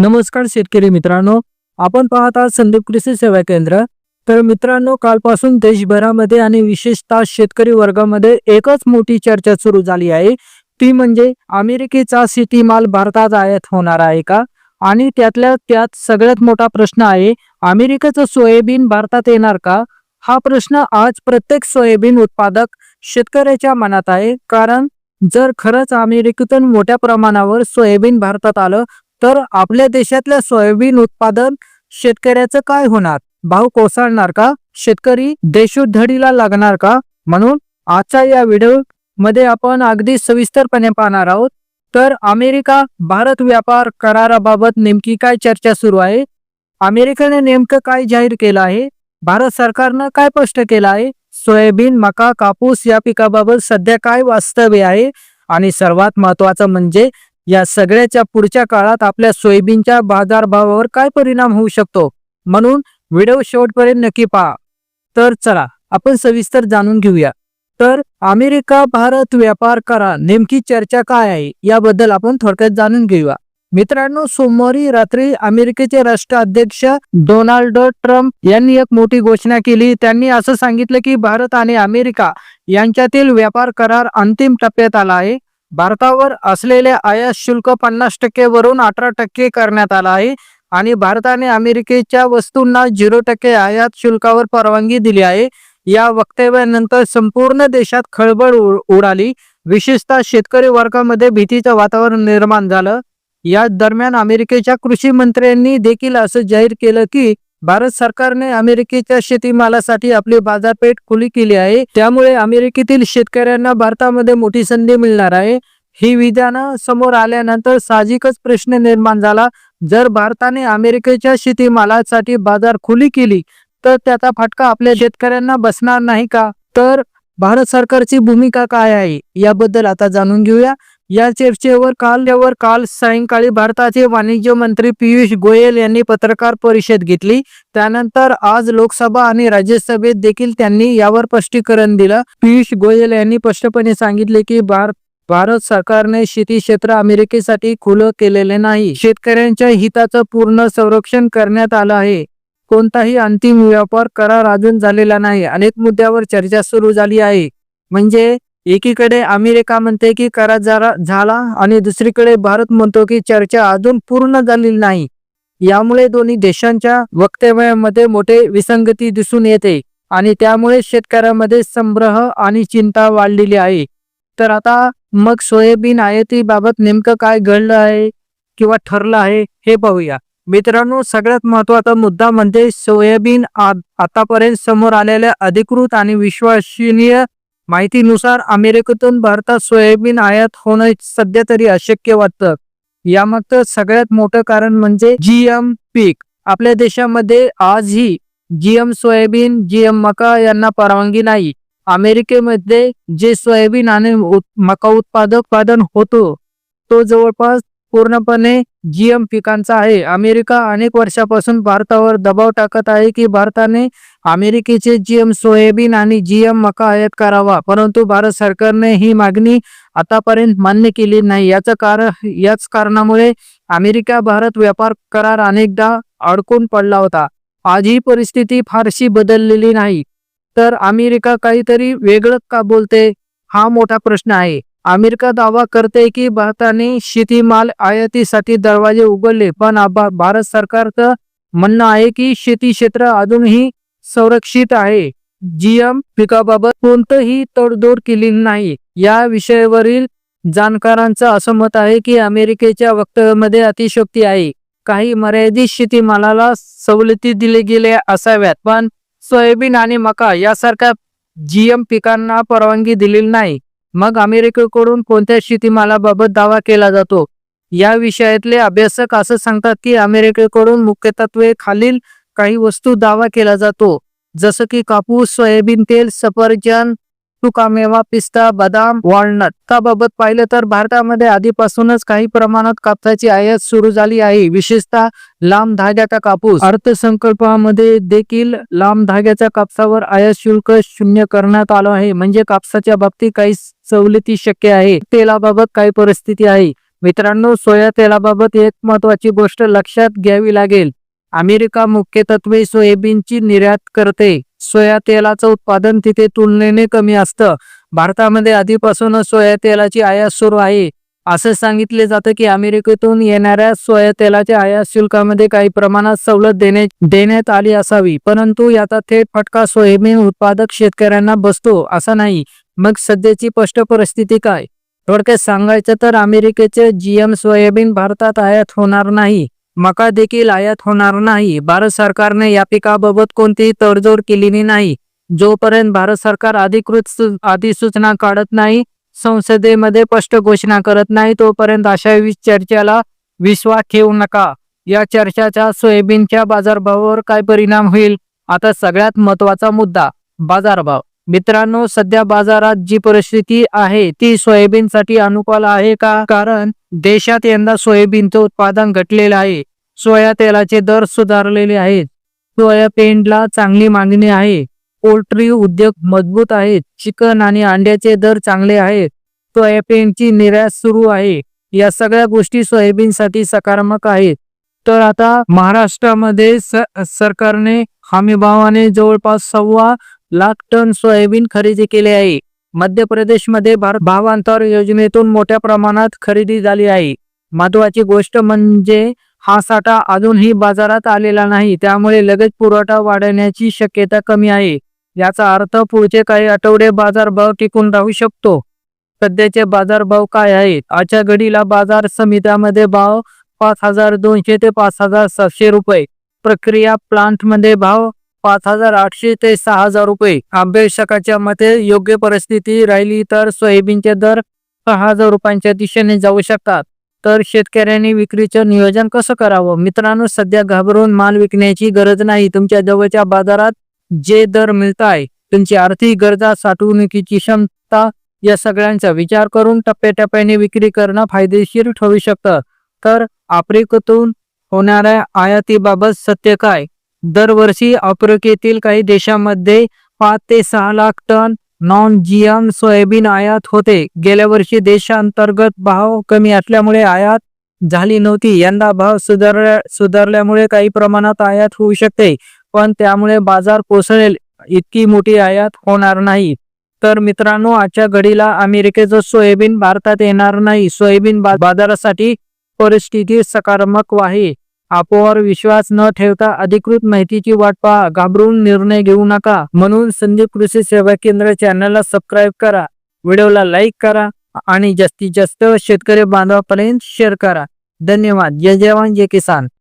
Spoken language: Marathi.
नमस्कार शेतकरी मित्रांनो आपण पाहत आहात संदीप कृषी सेवा केंद्र. तर मित्रांनो कालपासून देशभरामध्ये आणि विशेषतः शेतकरी वर्गामध्ये एकच मोठी चर्चा सुरू झाली आहे. ती म्हणजे अमेरिकेचा शेती माल भारतात आयात होणार आहे का? आणि त्यातल्या त्यात सगळ्यात मोठा प्रश्न आहे अमेरिकेचं सोयाबीन भारतात येणार का? हा प्रश्न आज प्रत्येक सोयाबीन उत्पादक शेतकऱ्याच्या मनात आहे. कारण जर खरंच अमेरिकेतून मोठ्या प्रमाणावर सोयाबीन भारतात आलं तर आपल्या देशातल्या सोयाबीन उत्पादन शेतकऱ्याचं काय होणार? भाव कोसळणार का? शेतकरी देशोधडीला लागणार का? म्हणून आजच्या या व्हिडिओमध्ये आपण अगदी सविस्तरपणे पाहणार आहोत. तर अमेरिका भारत व्यापार कराराबाबत नेमकी काय चर्चा सुरू आहे? अमेरिकेने नेमकं काय जाहीर केलं आहे? भारत सरकारनं काय स्पष्ट केलं आहे? सोयाबीन मका कापूस या पिकाबाबत सध्या काय वास्तव्य आहे? आणि सर्वात महत्वाचं म्हणजे या सगळ्याच्या पुढच्या काळात आपल्या सोयाबीनच्या बाजारभावावर काय परिणाम होऊ शकतो? म्हणून व्हिडिओ शेवटपर्यंत नक्की पहा. तर चला आपण सविस्तर जाणून घेऊया. तर अमेरिका भारत व्यापार करा. नेमकी चर्चा काय आहे? याबद्दल आपण थोडक्यात जाणून घेऊया. मित्रांनो सोमवारी रात्री अमेरिकेचे राष्ट्राध्यक्ष डोनाल्ड ट्रम्प यांनी एक मोठी घोषणा केली. त्यांनी असं सांगितलं की भारत आणि अमेरिका यांच्यातील व्यापार करार अंतिम टप्प्यात आला आहे. भारतावर असलेले आयात शुल्क पन्नास टक्के वरून अठरा टक्के करण्यात आला आहे. आणि भारताने अमेरिकेच्या वस्तूंना झिरो टक्के आयात शुल्कावर परवानगी दिली आहे. या वक्तव्यानंतर संपूर्ण देशात खळबळ उ- उडाली. विशेषतः शेतकरी वर्गामध्ये भीतीचं वातावरण निर्माण झालं. या दरम्यान अमेरिकेच्या कृषी मंत्र्यांनी देखील असं जाहीर केलं की भारत सरकारने अमेरिकेच्या शेतीमालासाठी आपली बाजारपेठ खुली केली आहे. त्यामुळे अमेरिकेतील शेतकऱ्यांना भारतामध्ये मोठी संधी मिळणार आहे. ही विधानं समोर आल्यानंतर साहजिकच प्रश्न निर्माण झाला. जर भारताने अमेरिकेच्या शेतीमालासाठी बाजार खुली केली तर त्याचा फटका आपल्या शेतकऱ्यांना बसणार नाही का? तर भारत सरकारची भूमिका काय आहे? याबद्दल आता जाणून घेऊया. या चर्चेवर काल यावर काल सायंकाळी भारताचे वाणिज्य मंत्री पियुष गोयल यांनी पत्रकार परिषद घेतली. त्यानंतर आज लोकसभा आणि राज्यसभेत देखील त्यांनी यावर स्पष्टीकरण दिलं. पियुष गोयल यांनी स्पष्टपणे सांगितले की भारत भारत सरकारने शेती क्षेत्र अमेरिकेसाठी खुलं केलेले नाही. शेतकऱ्यांच्या हिताचं पूर्ण संरक्षण करण्यात आलं आहे. कोणताही अंतिम व्यापार करार अजून झालेला नाही. अनेक मुद्द्यावर चर्चा सुरू झाली आहे. म्हणजे एकीकडे अमेरिका म्हणते की करार झाला आणि दुसरीकडे भारत म्हणतो की चर्चा अजून पूर्ण झालेली नाही. यामुळे दोन्ही देशांच्या वक्तव्यामध्ये मोठे विसंगती दिसून येते आणि त्यामुळे शेतकऱ्यांमध्ये संभ्रह आणि चिंता वाढलेली आहे. तर आता मग सोयाबीन आयातीबाबत नेमकं काय घडलं आहे किंवा ठरलं आहे हे पाहूया. मित्रांनो सगळ्यात महत्त्वाचा मुद्दा म्हणजे सोयाबीन आतापर्यंत समोर आलेल्या अधिकृत आणि विश्वसनीय माहितीनुसार अमेरिकेतून भारतात सोयाबीन आयात होणं सध्या तरी अशक्य वाटतं. यामागचं सगळ्यात मोठं कारण म्हणजे जीएम पीक. आपल्या देशामध्ये आजही जीएम सोयाबीन जीएम मका यांना परवानगी नाही. अमेरिकेमध्ये जे सोयाबीन आणि उत- मका उत्पादक उत्पादन होतो तो जवळपास पूर्णपणे जीएम पिकांचा आहे. अमेरिका अनेक वर्षापासून भारतावर दबाव टाकत आहे की भारताने अमेरिकेचे जीएम सोयाबीन आणि जीएम मका आयात करावा. परंतु भारत सरकारने ही मागणी आतापर्यंत मान्य केली नाही. याचं कारण याच कारणामुळे अमेरिका भारत व्यापार करार अनेकदा अडकून पडला होता. आज ही परिस्थिती फारशी बदललेली नाही. तर अमेरिका काहीतरी वेगळं का बोलते? हा मोठा प्रश्न आहे. अमेरिका दावा करते की भारताने शेतीमाल आयातीसाठी दरवाजे उघडले पण भारत सरकारचं म्हणणं आहे की शेती क्षेत्र अजूनही संरक्षित आहे. जीएम पिकाबाबत कोणतंही तडजोड केलेली नाही. या विषयावरील जाणकारांचं असं मत आहे की अमेरिकेच्या वक्तव्यामध्ये अतिशोक्ती आहे. काही मर्यादित शेतीमालाला सवलती दिले गेले असाव्यात पण सोयाबीन आणि मका यासारख्या जीएम पिकांना परवानगी दिलेली नाही. मग अमेरिकेकडून कोणत्या शेतीमालाबाबत दावा केला जातो? या विषयातले अभ्यासक असं सांगतात की अमेरिकेकडून मुख्यत्वे खालील काही वस्तू दावा केला जातो जसं की कापूस सोयाबीन तेल सफरचंद सुकामेवा पिस्ता बदाम वॉलनट त्याबाबत पाहिलं तर भारतामध्ये आधीपासूनच काही प्रमाणात कापसाची आयात सुरू झाली आहे. विशेषतः लांब धाग्याचा कापूस. अर्थसंकल्पामध्ये देखील लांब धाग्याच्या कापसावर आयात शुल्क शून्य करण्यात आलं आहे. म्हणजे कापसाच्या बाबतीत काही सवलती शक्य आहे. तेलाबाबत काही परिस्थिती आहे. मित्रांनो सोया तेलाबाबत एक महत्वाची गोष्ट लक्षात घ्यावी लागेल. अमेरिका मुख्यतत्वे सोयाबीनची निर्यात करते. सोया तेलाचं उत्पादन तिथे तुलनेने कमी असतं. भारतामध्ये आधीपासूनच सोया तेलाची आयात सुरू आहे. असं सांगितले जातं की अमेरिकेतून येणाऱ्या सोया तेलाच्या आयात शुल्कामध्ये काही प्रमाणात सवलत देणे देण्यात आली असावी. परंतु याचा थेट फटका सोयाबीन उत्पादक शेतकऱ्यांना बसतो असा नाही. मग सध्याची स्पष्ट परिस्थिती काय? थोडक्यात सांगायचं तर अमेरिकेचे जीएम सोयाबीन भारतात आयात होणार नाही. मका देखील आयात होणार नाही. भारत सरकारने या पिकाबाबत कोणतीही तडजोड केलेली नाही. जोपर्यंत भारत सरकार अधिकृत अधिसूचना काढत नाही संसदेमध्ये स्पष्ट घोषणा करत नाही तोपर्यंत अशा चर्चेला विश्वास ठेवू नका. या चर्चाचा सोयाबीनच्या बाजारभावावर काय परिणाम होईल? आता सगळ्यात महत्त्वाचा मुद्दा बाजारभाव. मित्रांनो सध्या बाजारात जी परिस्थिती आहे ती सोयाबीनसाठी अनुकूल आहे का? कारण देशात यंदा सोयाबीनचं उत्पादन घटलेलं आहे. सोया तेलाचे दर सुधारलेले आहेत. सोयाबीनला चांगली मागणी आहे. पोल्ट्री उद्योग मजबूत आहेत. चिकन आणि अंड्याचे दर चांगले आहेत. सोयाबीनची निर्यात सुरू आहे. या सगळ्या गोष्टी सोयाबीनसाठी सकारात्मक आहेत. तर आता महाराष्ट्रामध्ये स सरकारने हमीभावाने जवळपास सव्वा लाख टन सोयाबीन खरेदी केले आहे. मध्य प्रदेशमध्ये भारत भावांतर योजनेतून मोठ्या प्रमाणात खरेदी झाली आहे. महत्वाची गोष्ट म्हणजे हा साठा अजूनही बाजारात आलेला नाही त्यामुळे लगेच पुरवठा वाढण्याची शक्यता कमी आहे. याचा अर्थ पुढचे काही आठवडे बाजारभाव टिकून राहू शकतो. सध्याचे बाजारभाव काय आहेत? आजच्या घडीला बाजार समित्यामध्ये भाव पाच हजार दोनशे ते पाच हजार सातशे रुपये. प्रक्रिया प्लांटमध्ये भाव पाच हजार आठशे ते सहा हजार रुपये. अभ्यासकाच्या मते योग्य परिस्थिती राहिली तर सोयाबीनचे दर सहा हजार रुपयांच्या दिशेने जाऊ शकतात. तर शेतकऱ्यांनी विक्रीचं नियोजन कसं करावं? मित्रांनो सध्या घाबरून माल विकण्याची गरज नाही. तुमच्या जवळच्या बाजारात जे दर मिळत आहे तुमची आर्थिक गरजा साठवणुकीची क्षमता या सगळ्यांचा विचार करून टप्प्याटप्प्याने विक्री करणं फायदेशीर ठरू शकतं. तर आफ्रिकेतून होणाऱ्या आयातीबाबत सत्य काय? दरवर्षी आफ्रिकेतील काही देशांमध्ये पाच ते सहा lakh ton non GM soybean आयात होते. गेल्या वर्षी देशांतर्गत भाव कमी असल्यामुळे आयात झाली नव्हती. यंदा भाव सुधारल्या सुधारल्यामुळे काही प्रमाणात आयात होऊ शकते पण त्यामुळे बाजार कोसळेल. इतकी मोठी आयात होणार नाही. तर मित्रांनो आजच्या घडीला अमेरिकेचं सोयाबीन भारतात येणार नाही. सोयाबीन बा- बाजारासाठी परिस्थिती सकारात्मक आहे. आपोवर विश्वास न ठेवता अधिकृत माहितीची वाट पहा. घाबरून निर्णय घेऊ नका. म्हणून संदीप कृषी सेवा केंद्र चॅनलला सबस्क्राईब करा. व्हिडिओला लाईक करा आणि जास्तीत जास्त शेतकरी बांधवापर्यंत शेअर करा. धन्यवाद. जय जवान जय किसान.